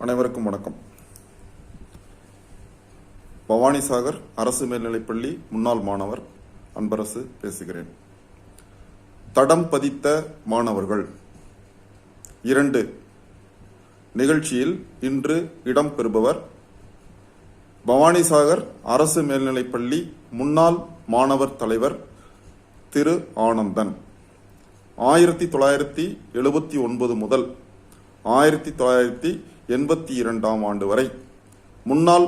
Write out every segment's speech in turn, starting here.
அனைவருக்கும் வணக்கம். பவானிசாகர் அரசு மேல்நிலைப்பள்ளி முன்னாள் மாணவர் அன்பரசு பேசுகிறேன். தடம் பதித்த மாணவர்கள். இரண்டு நிகழ்ச்சியில் இன்று இடம் பெறுபவர் பவானிசாகர் அரசு மேல்நிலைப்பள்ளி முன்னாள் மாணவர் தலைவர் திரு. ஆனந்தன். ஆயிரத்தி தொள்ளாயிரத்தி எழுபத்தி ஒன்பது முதல் ஆயிரத்தி தொள்ளாயிரத்தி எண்பத்தி இரண்டாம் ஆண்டு வரை. முன்னாள்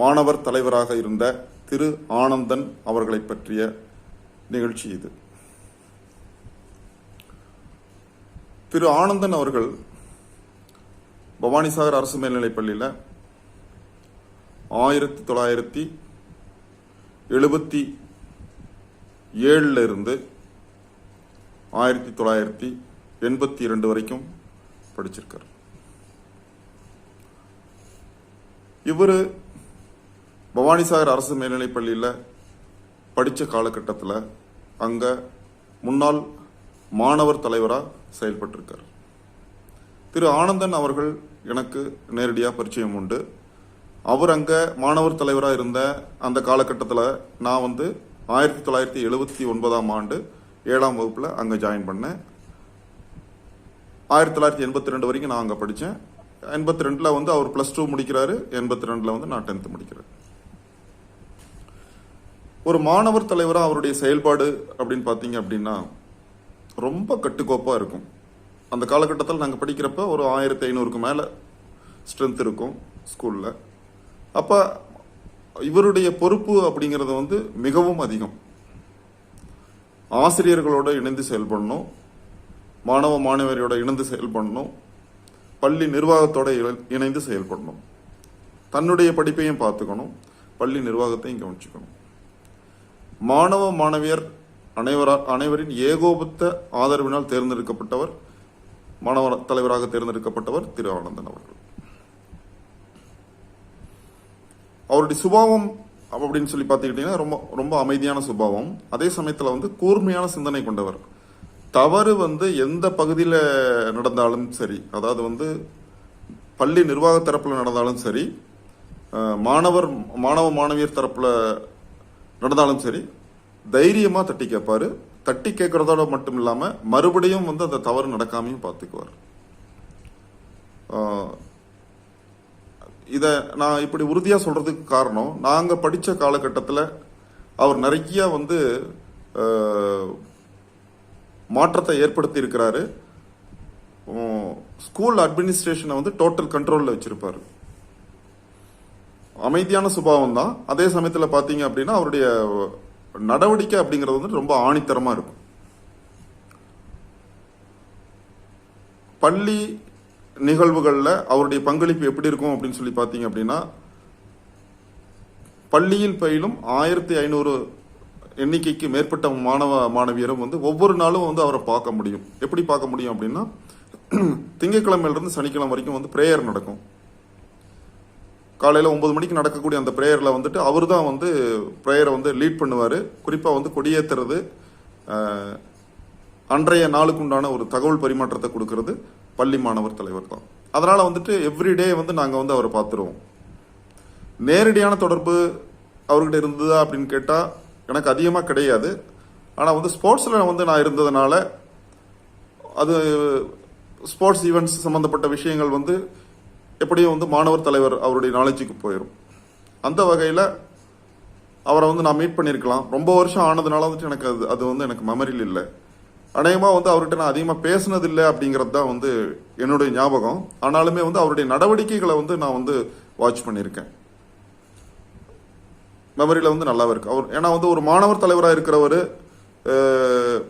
மாணவர் தலைவராக இருந்த திரு ஆனந்தன் அவர்களை பற்றிய நிகழ்ச்சி இது. திரு ஆனந்தன் அவர்கள் பவானிசாகர் அரசு மேல்நிலைப் பள்ளியில் ஆயிரத்தி தொள்ளாயிரத்தி எழுபத்தி ஏழுல இருந்து ஆயிரத்தி தொள்ளாயிரத்தி எண்பத்தி இரண்டு வரைக்கும் படிச்சிருக்கார். இவர் பவானிசாகர் அரசு மேல்நிலைப் பள்ளியில் படித்த காலகட்டத்தில் அங்கே முன்னாள் மாணவர் தலைவராக செயல்பட்டிருக்கார். திரு ஆனந்தன் அவர்கள் எனக்கு நேரடியாக பரிச்சயம் உண்டு. அவர் அங்கே மாணவர் தலைவராக இருந்த அந்த காலகட்டத்தில் நான் வந்து ஆயிரத்தி தொள்ளாயிரத்தி எழுபத்தி ஒன்பதாம் ஆண்டு ஏழாம் வகுப்பில் அங்கே ஜாயின் பண்ணேன். ஆயிரத்தி தொள்ளாயிரத்தி எண்பத்தி ரெண்டு வரைக்கும் நான் அங்கே படித்தேன் எண்பத்தி ரெண்டில் வந்து அவர் ப்ளஸ் டூ முடிக்கிறாரு. எண்பத்தி ரெண்டில் வந்து நான் டென்த்து முடிக்கிறேன். ஒரு மாணவர் தலைவராக அவருடைய செயல்பாடு அப்படின்னு பார்த்தீங்க அப்படின்னா ரொம்ப கட்டுக்கோப்பாக இருக்கும். அந்த காலகட்டத்தில் நாங்கள் படிக்கிறப்ப ஒரு ஆயிரத்தி ஐநூறுக்கு மேலே ஸ்ட்ரென்த் இருக்கும் ஸ்கூலில் அப்போ இவருடைய பொறுப்பு அப்படிங்கிறது வந்து மிகவும் அதிகம். ஆசிரியர்களோடு இணைந்து செயல்படணும். மாணவ மாணவியரோட இணைந்து செயல்படணும். பள்ளி நிர்வாகத்தோட இணை- இணைந்து செயல்படணும். தன்னுடைய படிப்பையும் பார்த்துக்கணும். பள்ளி நிர்வாகத்தையும் கவனிச்சுக்கணும். மாணவ மாணவியர் அனைவரா அனைவரின் ஏகோபத்த ஆதரவினால் தேர்ந்தெடுக்கப்பட்டவர் மாணவ தலைவராக தேர்ந்தெடுக்கப்பட்டவர் திரு. ஆனந்தன் அவர்கள். அவருடைய சுபாவம் அப்படின்னு சொல்லி பார்த்துக்கிட்டீங்கன்னா ரொம்ப ரொம்ப அமைதியான சுபாவம். அதே சமயத்தில் வந்து கூர்மையான சிந்தனை கொண்டவர். தவறு வந்து எந்த பகுதியில் நடந்தாலும் சரி அதாவது வந்து பள்ளி நிர்வாக தரப்பில் நடந்தாலும் சரி மாணவர் மாணவ மாணவியர் தரப்பில் நடந்தாலும் சரி தைரியமாக தட்டி கேட்பார் தட்டி கேட்குறதோட மட்டும் இல்லாமல் மறுபடியும் வந்து அந்த தவறு நடக்காமையும் பார்த்துக்குவார் இதை நான் இப்படி உறுதியாக சொல்கிறதுக்கு காரணம் நாங்கள் படித்த காலகட்டத்தில் அவர் நிறைய வந்து மாற்றத்தை ஏற்படுத்தி இருக்கிறாரு ஸ்கூல் அட்மினிஸ்ட்ரேஷனை வந்து டோட்டல் கண்ட்ரோலில் வச்சிருப்பாரு. அமைதியான சுபாவம் தான். அதே சமயத்தில் பார்த்தீங்க அப்படின்னா அவருடைய நடவடிக்கை அப்படிங்கிறது வந்து ரொம்ப ஆணித்தரமாக இருக்கும். பள்ளி நிகழ்வுகளில் அவருடைய பங்களிப்பு எப்படி இருக்கும் அப்படின்னு சொல்லி பார்த்தீங்க அப்படின்னா பள்ளியில் பயிலும் ஆயிரத்தி ஐநூறு எண்ணிக்கைக்கு மேற்பட்ட மாணவ மாணவியரும் வந்து ஒவ்வொரு நாளும் வந்து அவரை பார்க்க முடியும். எப்படி பார்க்க முடியும் அப்படின்னா திங்கட்கிழமையிலிருந்து சனிக்கிழமை வரைக்கும் வந்து ப்ரேயர் நடக்கும். காலையில் ஒன்பது மணிக்கு நடக்கக்கூடிய அந்த ப்ரேயரில் வந்துட்டு அவர் தான் வந்து ப்ரேயரை வந்து லீட் பண்ணுவார். குறிப்பாக வந்து கொடியேற்றுறது அன்றைய நாளுக்கு உண்டான ஒரு தகவல் பரிமாற்றத்தை கொடுக்கறது பள்ளி மாணவர் தலைவர் தான். அதனால் வந்துட்டு எவ்ரிடே வந்து நாங்கள் வந்து அவரை பார்த்துருவோம். நேரடியான தொடர்பு அவர்கிட்ட இருந்ததா அப்படின்னு கேட்டால் எனக்கு அதிகமாக கிடையாது. ஆனால் வந்து ஸ்போர்ட்ஸில் வந்து நான் இருந்ததுனால அது ஸ்போர்ட்ஸ் ஈவெண்ட்ஸ் சம்மந்தப்பட்ட விஷயங்கள் வந்து எப்படியும் வந்து மாணவர் தலைவர் அவருடைய நாலேஜுக்கு போயிடும் அந்த வகையில் அவரை வந்து நான் மீட் பண்ணியிருக்கலாம் ரொம்ப வருஷம் ஆனதுனால வந்துட்டு எனக்கு அது அது வந்து எனக்கு மெமரியில் இல்லை. அநேகமாக வந்து அவர்கிட்ட நான் அதிகமாக பேசினதில்லை அப்படிங்கிறது தான் வந்து என்னுடைய ஞாபகம். ஆனாலுமே வந்து அவருடைய நடவடிக்கைகளை வந்து நான் வந்து வாட்ச் பண்ணியிருக்கேன் மெமரியில் வந்து நல்லாவே இருக்கு. அவர் ஏன்னா வந்து ஒரு மாணவர் தலைவராக இருக்கிறவர்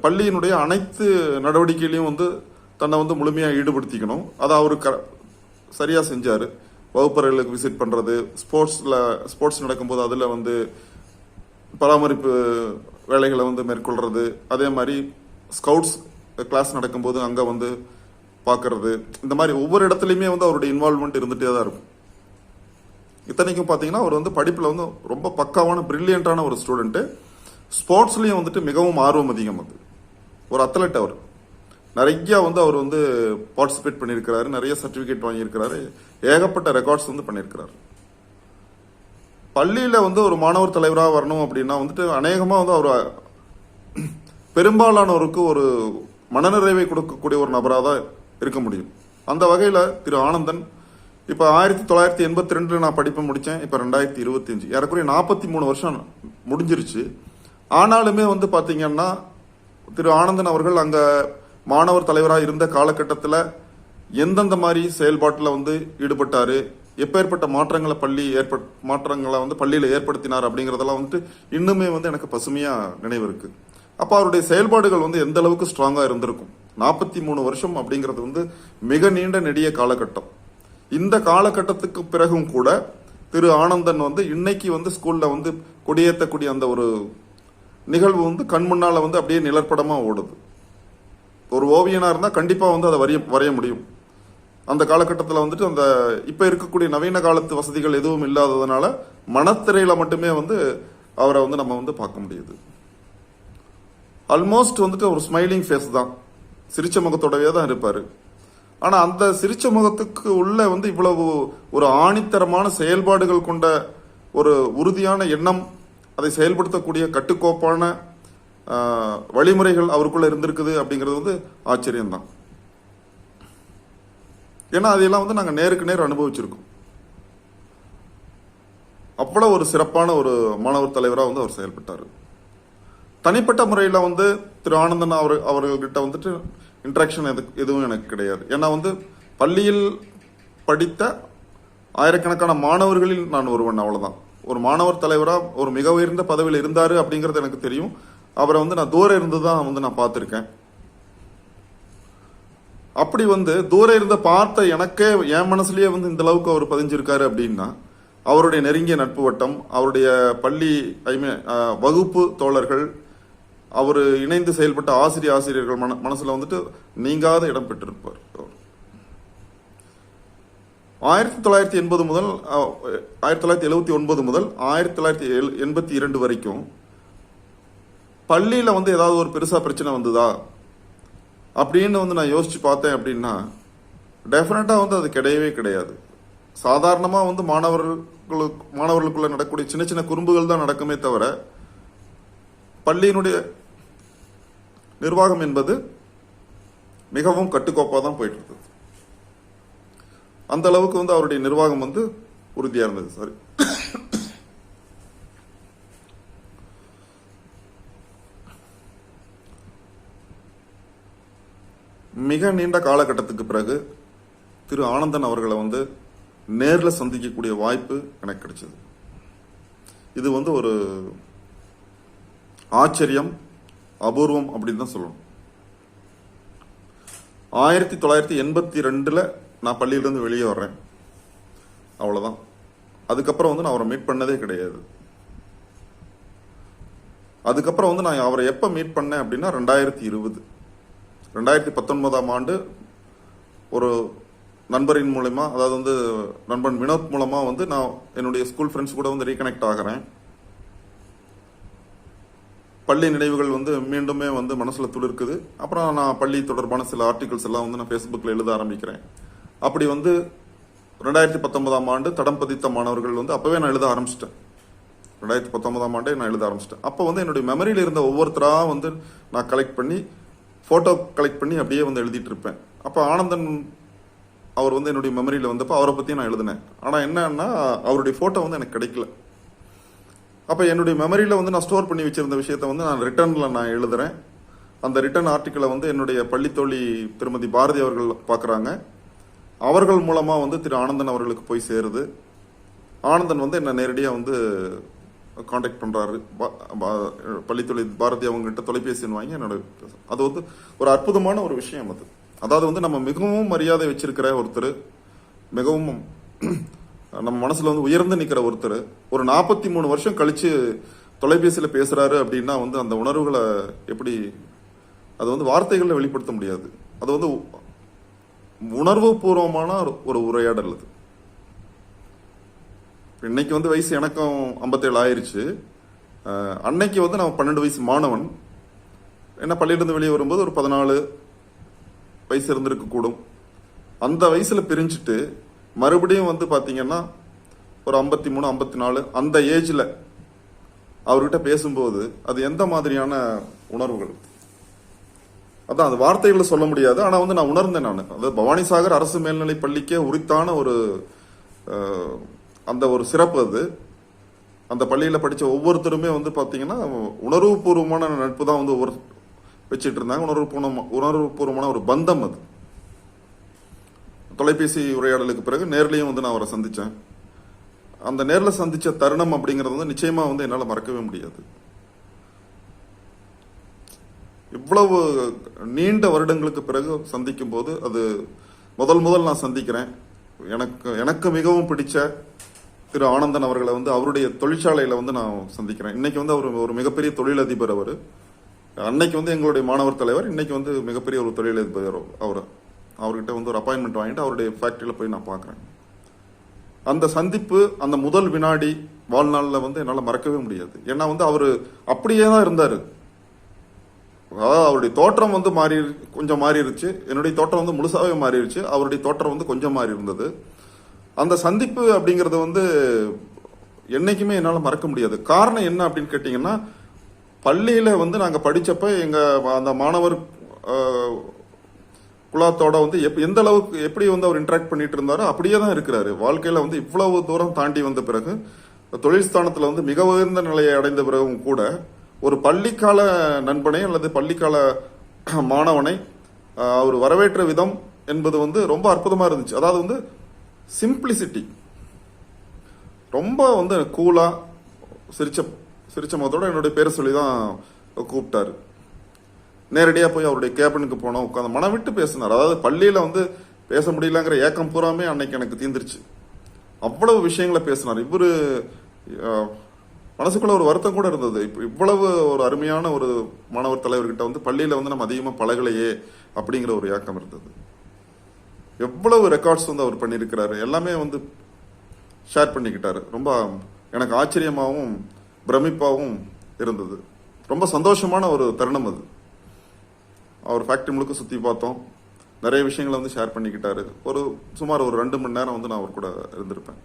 பள்ளியினுடைய அனைத்து நடவடிக்கையிலையும் வந்து தன்னை வந்து முழுமையாக ஈடுபடுத்திக்கணும். அதை அவர் க சரியாக செஞ்சார். வகுப்பறைகளுக்கு விசிட் பண்ணுறது ஸ்போர்ட்ஸில் ஸ்போர்ட்ஸ் நடக்கும்போது அதில் வந்து பராமரிப்பு வேலைகளை வந்து மேற்கொள்கிறது அதே மாதிரி ஸ்கவுட்ஸ் கிளாஸ் நடக்கும்போது அங்கே வந்து பார்க்கறது இந்த மாதிரி ஒவ்வொரு இடத்துலையுமே வந்து அவருடைய இன்வால்மெண்ட் இருந்துகிட்டே தான் இருக்கும். இத்தனைக்கும் பார்த்தீங்கன்னா அவர் வந்து படிப்பில் வந்து ரொம்ப பக்காவான ப்ரில்லியண்ட்டான ஒரு ஸ்டூடெண்ட்டு ஸ்போர்ட்ஸ்லேயும் வந்துட்டு மிகவும் ஆர்வம் அதிகம் அது. ஒரு அத்லட் அவர். நிறைய வந்து அவர் வந்து பார்ட்டிசிபேட் பண்ணியிருக்கிறாரு நிறைய சர்டிஃபிகேட் வாங்கியிருக்கிறாரு ஏகப்பட்ட ரெக்கார்ட்ஸ் வந்து பண்ணியிருக்கிறாரு. பள்ளியில் வந்து ஒரு மாணவர் தலைவராக வரணும் அப்படின்னா வந்துட்டு அநேகமாக வந்து அவர் பெரும்பாலானோருக்கு ஒரு மனநிறைவை கொடுக்கக்கூடிய ஒரு நபராக தான் இருக்க முடியும். அந்த வகையில் திரு ஆனந்தன் இப்போ ஆயிரத்தி தொள்ளாயிரத்தி எண்பத்தி ரெண்டில் நான் படிப்பை முடித்தேன் இப்போ ரெண்டாயிரத்தி இருபத்தஞ்சு ஏறக்குறைய நாற்பத்தி மூணு வருஷம் முடிஞ்சிருச்சு. ஆனாலுமே வந்து பார்த்தீங்கன்னா திரு ஆனந்தன் அவர்கள் அங்கே மாணவர் தலைவராக இருந்த காலகட்டத்தில் எந்தெந்த மாதிரி செயல்பாட்டில் வந்து ஈடுபட்டார் எப்பேற்பட்ட மாற்றங்களை பள்ளி ஏற்பட் மாற்றங்களை வந்து பள்ளியில் ஏற்படுத்தினார் அப்படிங்கிறதெல்லாம் வந்துட்டு இன்னுமே வந்து எனக்கு பசுமையாக நினைவு இருக்குது அப்போ அவருடைய செயல்பாடுகள் வந்து எந்த அளவுக்கு ஸ்ட்ராங்காக இருந்திருக்கும்? நாற்பத்தி மூணு வருஷம் அப்படிங்கிறது வந்து மிக நீண்ட நெடிய காலகட்டம். இந்த காலகட்டத்துக்கு பிறகும் கூட திரு ஆனந்தன் வந்து இன்னைக்கு வந்து ஸ்கூல்ல வந்து கொடியேற்றக்கூடிய அந்த ஒரு நிகழ்வு வந்து கண் முன்னால் வந்து அப்படியே நிழற்படமாக ஓடுது. ஒரு ஓவியனா இருந்தால் கண்டிப்பா வந்து அதை வரைய வரைய முடியும். அந்த காலகட்டத்தில் வந்துட்டு அந்த இப்போ இருக்கக்கூடிய நவீன காலத்து வசதிகள் எதுவும் இல்லாததுனால மனத்திரையில மட்டுமே வந்து அவரை வந்து நம்ம வந்து பார்க்க முடியுது. ஆல்மோஸ்ட் வந்துட்டு ஒரு ஸ்மைலிங் ஃபேஸ் தான். சிரிச்ச முகத்தோடவே தான் இருப்பாரு. ஆனால் அந்த சிரிச்ச முகத்துக்கு உள்ள வந்து இவ்வளவு ஒரு ஆணித்தரமான செயல்பாடுகள் கொண்ட ஒரு உறுதியான எண்ணம் அதை செயல்படுத்தக்கூடிய கட்டுக்கோப்பான வழிமுறைகள் அவருக்குள்ள இருந்திருக்குது அப்படிங்கிறது வந்து ஆச்சரியம்தான். ஏன்னா அதையெல்லாம் வந்து நாங்கள் நேருக்கு நேர் அனுபவிச்சிருக்கோம். அவ்வளோ ஒரு சிறப்பான ஒரு மாணவர் தலைவராக வந்து அவர் செயல்பட்டார். தனிப்பட்ட முறையில் வந்து திரு ஆனந்தன் அவர் அவர்கள்கிட்ட வந்துட்டு இன்ட்ராக்ஷன் எது எதுவும் எனக்கு கிடையாது. ஏன்னா வந்து பள்ளியில் படித்த ஆயிரக்கணக்கான மாணவர்களில் நான் ஒருவன் அவ்வளோதான் ஒரு மாணவர் தலைவராக ஒரு மிக உயர்ந்த பதவியில் இருந்தார் அப்படிங்கிறது எனக்கு தெரியும். அவரை வந்து நான் தூரம் இருந்து தான் வந்து நான் பார்த்துருக்கேன். அப்படி வந்து தூரம் இருந்த பார்த்த எனக்கே என் மனசுலயே வந்து இந்த அளவுக்கு அவர் பதிஞ்சிருக்காரு அப்படின்னா அவருடைய நெருங்கிய நட்பு வட்டம் அவருடைய பள்ளி ஐ மீன் வகுப்பு தோழர்கள் அவர் இணைந்து செயல்பட்ட ஆசிரியர் ஆசிரியர்கள் மன மனசுல வந்துட்டு நீங்காத இடம் பெற்றிருப்பார். ஆயிரத்தி தொள்ளாயிரத்தி எண்பது முதல் ஆயிரத்தி தொள்ளாயிரத்தி எழுபத்தி ஒன்பது முதல் ஆயிரத்தி தொள்ளாயிரத்தி எழு- எண்பத்தி இரண்டு வரைக்கும் பள்ளியில் வந்து ஏதாவது ஒரு பெருசாக பிரச்சனை வந்ததா? அப்படின்னு வந்து நான் யோசிச்சு பார்த்தேன் அப்படின்னா டெஃபினட்டாக வந்து அது கிடையவே கிடையாது. சாதாரணமாக வந்து மாணவர்களுக்கு மாணவர்களுக்குள்ள நடக்கக்கூடிய சின்ன சின்ன குறும்புகள் தான் நடக்குமே தவிர பள்ளியினுடைய நிர்வாகம் என்பது மிகவும் கட்டுக்கோப்பாக தான் போயிட்டு இருந்தது அந்த அளவுக்கு வந்து அவருடைய நிர்வாகம் வந்து உறுதியாக இருந்தது சாரி மிக நீண்ட காலகட்டத்துக்கு பிறகு திரு ஆனந்தன் அவர்களை வந்து நேரில் சந்திக்கக்கூடிய வாய்ப்பு எனக்கு கிடைச்சது. இது வந்து ஒரு ஆச்சரியம் அபூர்வம் அப்படின்னு தான் சொல்லணும். ஆயிரத்தி தொள்ளாயிரத்தி எண்பத்தி ரெண்டுல நான் பள்ளியிலிருந்து வெளியே வர்றேன். அவ்வளவுதான். அதுக்கப்புறம் வந்து நான் அவரை மீட் பண்ணதே கிடையாது. அதுக்கப்புறம் வந்து நான் அவரை எப்ப மீட் பண்ணேன் அப்படின்னா ரெண்டாயிரத்தி இருபது. ரெண்டாயிரத்தி பத்தொன்பதாம் ஆண்டு ஒரு நண்பரின் மூலயமா அதாவது வந்து நண்பன் வினோத் மூலமா வந்து நான் என்னுடைய ஸ்கூல் ஃப்ரெண்ட்ஸ் கூட வந்து ரீகனெக்ட் ஆகிறேன். பள்ளி நினைவுகள் வந்து மீண்டுமே வந்து மனசில் துளிர்க்குது. அப்புறம் நான் பள்ளி தொடர்பான சில ஆர்டிகல்ஸ் எல்லாம் வந்து நான் ஃபேஸ்புக்கில் எழுத ஆரம்பிக்கிறேன். அப்படி வந்து ரெண்டாயிரத்தி பத்தொன்பதாம் ஆண்டு தடம் பதித்த மாணவர்கள் வந்து அப்போவே நான் எழுத ஆரம்பிச்சிட்டேன். ரெண்டாயிரத்தி பத்தொன்பதாம் ஆண்டே நான் எழுத ஆரம்பிச்சிட்டேன். அப்போ வந்து என்னுடைய மெமரியில் இருந்த ஒவ்வொருத்தராக வந்து நான் கலெக்ட் பண்ணி ஃபோட்டோ கலெக்ட் பண்ணி அப்படியே வந்து எழுதிட்டு இருப்பேன். அப்போ ஆனந்தன் அவர் வந்து என்னுடைய மெமரியில் வந்தப்போ அவரை பற்றி நான் எழுதினேன். ஆனால் என்னன்னா அவருடைய ஃபோட்டோ வந்து எனக்கு கிடைக்கல. அப்போ என்னுடைய மெமரியில் வந்து நான் ஸ்டோர் பண்ணி வச்சிருந்த விஷயத்தை வந்து நான் ரிட்டர்னில் நான் எழுதுறேன். அந்த ரிட்டர்ன் ஆர்டிக்கலை வந்து என்னுடைய பள்ளித்தோழி திருமதி பாரதி அவர்கள் பார்க்குறாங்க அவர்கள் மூலமாக வந்து திரு ஆனந்தன் அவர்களுக்கு போய் சேருது. ஆனந்தன் வந்து என்னை நேரடியாக வந்து காண்டாக்ட் பண்ணுறாரு பள்ளித்தொழில் பாரதி அவங்ககிட்ட தொலைபேசின்னு வாங்கி என்னோட அது வந்து ஒரு அற்புதமான ஒரு விஷயம் அது. அதாவது வந்து நம்ம மிகவும் மரியாதை வச்சிருக்கிற ஒருத்தர் மிகவும் நம்ம மனசுல வந்து உயர்ந்து நிக்கிற ஒருத்தர் ஒரு நாற்பத்தி மூணு வருஷம் கழிச்சு தொலைபேசியில பேசுறாரு அப்படின்னா வந்து அந்த உணர்வுகளை எப்படி அது வந்து வார்த்தைகளில் வெளிப்படுத்த முடியாது. அது வந்து உணர்வு பூர்வமான ஒரு- உரையாடல் அது. இன்னைக்கு வந்து வயசு எனக்கும் ஐம்பத்தேழு ஆயிருச்சு. அன்னைக்கு வந்து நான் பன்னெண்டு வயசு மாணவன். என்ன பள்ளியிலிருந்து வெளியே வரும்போது ஒரு பதினாலு வயசு இருந்திருக்க கூடும் அந்த வயசுல பிரிஞ்சுட்டு மறுபடியும் வந்து பார்த்தீங்கன்னா ஒரு ஐம்பத்தி மூணு ஐம்பத்தி நாலு அந்த ஏஜில் அவர்கிட்ட பேசும்போது அது எந்த மாதிரியான உணர்வுகள்? அதான் அது வார்த்தைகளை சொல்ல முடியாது. ஆனால் வந்து நான் உணர்ந்தேன் நான். அதாவது பவானிசாகர் அரசு மேல்நிலை பள்ளிக்கே உரித்தான ஒரு அந்த ஒரு சிறப்பு அது. அந்த பள்ளியில் படித்த ஒவ்வொருத்தருமே வந்து பார்த்தீங்கன்னா உணர்வுபூர்வமான நட்பு தான் வந்து ஒவ்வொரு வச்சிட்டு இருந்தாங்க. உணர்வுபூர்வம் உணர்வுபூர்வமான ஒரு பந்தம் அது. தொலைபேசி உரையாடலுக்கு பிறகு நேர்லேயும் வந்து நான் அவரை சந்தித்தேன் அந்த நேரில் சந்தித்த தருணம் அப்படிங்கறது வந்து நிச்சயமாக வந்து என்னால் மறக்கவே முடியாது. இவ்வளவு நீண்ட வருடங்களுக்கு பிறகு சந்திக்கும் போது அது முதல் முதல் நான் சந்திக்கிறேன். எனக்கு எனக்கு மிகவும் பிடிச்ச திரு ஆனந்தன் அவர்களை வந்து அவருடைய தொழிற்சாலையில் வந்து நான் சந்திக்கிறேன். இன்னைக்கு வந்து அவர் ஒரு மிகப்பெரிய தொழிலதிபர் அவர். அன்னைக்கு வந்து எங்களுடைய மாணவர் தலைவர் இன்னைக்கு வந்து மிகப்பெரிய ஒரு தொழிலதிபர் அவர். அவர்கிட்ட வந்து ஒரு அப்பாயின்மெண்ட் வாங்கிட்டு அவருடைய ஃபேக்ட்ரியில் போய் நான் பார்க்குறேன். அந்த சந்திப்பு அந்த முதல் வினாடி வாழ்நாளில் வந்து என்னால் மறக்கவே முடியாது. ஏன்னா வந்து அவர் அப்படியே தான் இருந்தார். அதாவது அவருடைய தோற்றம் வந்து மாறி கொஞ்சம் மாறிடுச்சு என்னுடைய தோற்றம் வந்து முழுசாகவே மாறிடுச்சு அவருடைய தோற்றம் வந்து கொஞ்சம் மாறி இருந்தது. அந்த சந்திப்பு அப்படிங்கிறது வந்து என்னைக்குமே என்னால் மறக்க முடியாது. காரணம் என்ன அப்படின்னு கேட்டிங்கன்னா பள்ளியில் வந்து நாங்கள் படித்தப்ப எங்கள் அந்த மாணவர் குலாத்தோட வந்து எப் எந்த அளவுக்கு எப்படி வந்து அவர் இன்ட்ராக்ட் பண்ணிட்டு இருந்தாரோ அப்படியே தான் இருக்கிறாரு. வாழ்க்கையில வந்து இவ்வளவு தூரம் தாண்டி வந்த பிறகு தொழில் ஸ்தானத்தில் வந்து மிக உயர்ந்த நிலையை அடைந்த பிறகும் கூட ஒரு பள்ளிக்கால நண்பனை அல்லது பள்ளிக்கால மாணவனை அவர் வரவேற்ற விதம் என்பது வந்து ரொம்ப அற்புதமாக இருந்துச்சு. அதாவது வந்து சிம்பிளிசிட்டி ரொம்ப வந்து கூலாக சிரிச்ச சிரிச்ச முகத்தோட என்னுடைய பேரை சொல்லி தான் கூப்பிட்டாரு. நேரடியாக போய் அவருடைய கேபினுக்கு போனோம் உட்காந்து மனம் விட்டு பேசினார். அதாவது பள்ளியில் வந்து பேச முடியலங்கிற ஏக்கம் பூராமே அன்னைக்கு எனக்கு தீந்துருச்சு அவ்வளவு விஷயங்களை பேசினார். இவரு மனசுக்குள்ள ஒரு வருத்தம் கூட இருந்தது. இப்போ இவ்வளவு ஒரு அருமையான ஒரு மாணவர் தலைவர்கிட்ட வந்து பள்ளியில் வந்து நம்ம அதிகமாக பழகலையே அப்படிங்கிற ஒரு ஏக்கம் இருந்தது. எவ்வளவு ரெக்கார்ட்ஸ் வந்து அவர் பண்ணியிருக்கிறாரு. எல்லாமே வந்து ஷேர் பண்ணிக்கிட்டாரு. ரொம்ப எனக்கு ஆச்சரியமாகவும் பிரமிப்பாகவும் இருந்தது. ரொம்ப சந்தோஷமான ஒரு தருணம் அது. அவர் ஃபேக்ட்ரி முழுக்க சுற்றி பார்த்தோம். நிறைய விஷயங்களை வந்து ஷேர் பண்ணிக்கிட்டாரு. ஒரு சுமார் ஒரு ரெண்டு மணி நேரம் வந்து நான் அவர் கூட இருந்திருப்பேன்.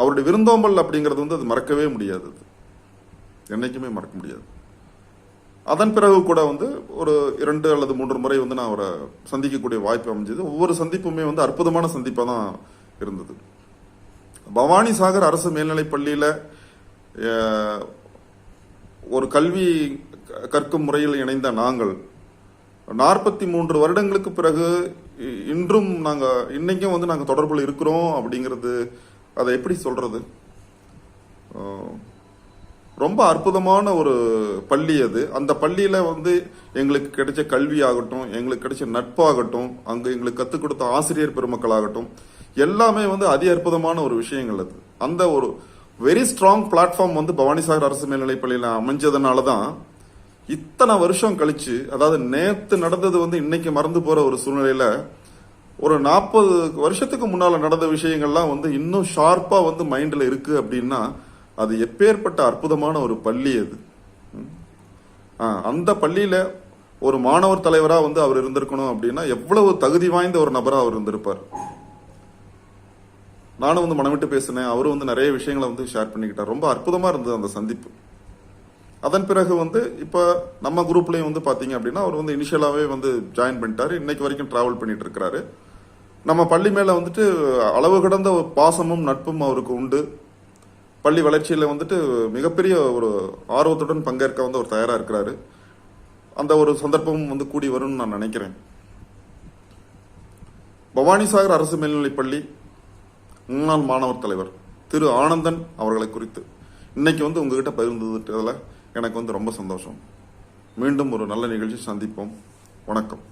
அவருடைய விருந்தோம்பல் அப்படிங்கிறது வந்து அது மறக்கவே முடியாது. அது என்னைக்குமே மறக்க முடியாது. அதன் பிறகு கூட வந்து ஒரு இரண்டு அல்லது மூன்று முறை வந்து நான் அவரை சந்திக்கக்கூடிய வாய்ப்பு அமைஞ்சது. ஒவ்வொரு சந்திப்புமே வந்து அற்புதமான சந்திப்பாக தான் இருந்தது. பவானி சாகர் அரசு மேல்நிலைப் பள்ளியில் ஒரு கல்வி கற்கும் முறையில் இணைந்த நாங்கள். நாற்பத்தி மூன்று வருடங்களுக்கு பிறகு இன்றும் நாங்கள் இன்னைக்கும் வந்து நாங்கள் தொடர்பில் இருக்கிறோம் அப்படிங்கிறது அதை எப்படி சொல்றது? ரொம்ப அற்புதமான ஒரு பள்ளி அது. அந்த பள்ளியில் வந்து எங்களுக்கு கிடைச்ச கல்வி ஆகட்டும் எங்களுக்கு கிடைச்ச நட்பாகட்டும் அங்கே எங்களுக்கு கற்றுக் கொடுத்த ஆசிரியர் பெருமக்கள் ஆகட்டும் எல்லாமே வந்து அதி அற்புதமான ஒரு விஷயங்கள் அது. அந்த ஒரு வெரி ஸ்ட்ராங் பிளாட்ஃபார்ம் வந்து பவானிசாகர் அரசு மேல்நிலைப் பள்ளியில் அமைஞ்சதுனால தான் இத்தனை வருஷம் கழிச்சு அதாவது நேத்து நடந்தது வந்து இன்னைக்கு மறந்து போற ஒரு சூழ்நிலையில ஒரு நாற்பது வருஷத்துக்கு முன்னால நடந்த விஷயங்கள்லாம் வந்து இன்னும் ஷார்ப்பா வந்து மைண்ட்ல இருக்கு அப்படின்னா அது எப்பேற்பட்ட அற்புதமான ஒரு பள்ளி அது. ஆ, அந்த பள்ளியில ஒரு மாணவர் தலைவரா வந்து அவர் இருந்திருக்கணும் அப்படின்னா எவ்வளவு தகுதி வாய்ந்த ஒரு நபரா அவர் இருந்திருப்பார். நானும் வந்து மனமிட்டு பேசினேன். அவரும் வந்து நிறைய விஷயங்களை வந்து ஷேர் பண்ணிக்கிட்டார். ரொம்ப அற்புதமா இருந்தது அந்த சந்திப்பு. அதன் பிறகு வந்து இப்போ நம்ம குரூப்லேயும் வந்து பார்த்தீங்க அப்படின்னா அவர் வந்து இனிஷியலாகவே வந்து ஜாயின் பண்ணிட்டாரு. இன்னைக்கு வரைக்கும் ட்ராவல் பண்ணிட்டு இருக்கிறாரு நம்ம பள்ளி மேலே வந்துட்டு அளவு கடந்த ஒரு பாசமும் நட்பும் அவருக்கு உண்டு. பள்ளி வளர்ச்சியில் வந்துட்டு மிகப்பெரிய ஒரு ஆர்வத்துடன் பங்கேற்க வந்து அவர் தயாராக இருக்கிறாரு. அந்த ஒரு சந்தர்ப்பமும் வந்து கூடி வரும்னு நான் நினைக்கிறேன். பவானிசாகர் அரசு மேல்நிலைப் பள்ளி முன்னாள் மாணவர் தலைவர் திரு ஆனந்தன் அவர்களை குறித்து. இன்னைக்கு வந்து உங்ககிட்ட பகிர்ந்ததுல எனக்கு வந்து ரொம்ப சந்தோஷம். மீண்டும் ஒரு நல்ல நிகழ்ச்சி சந்திப்போம். வணக்கம்.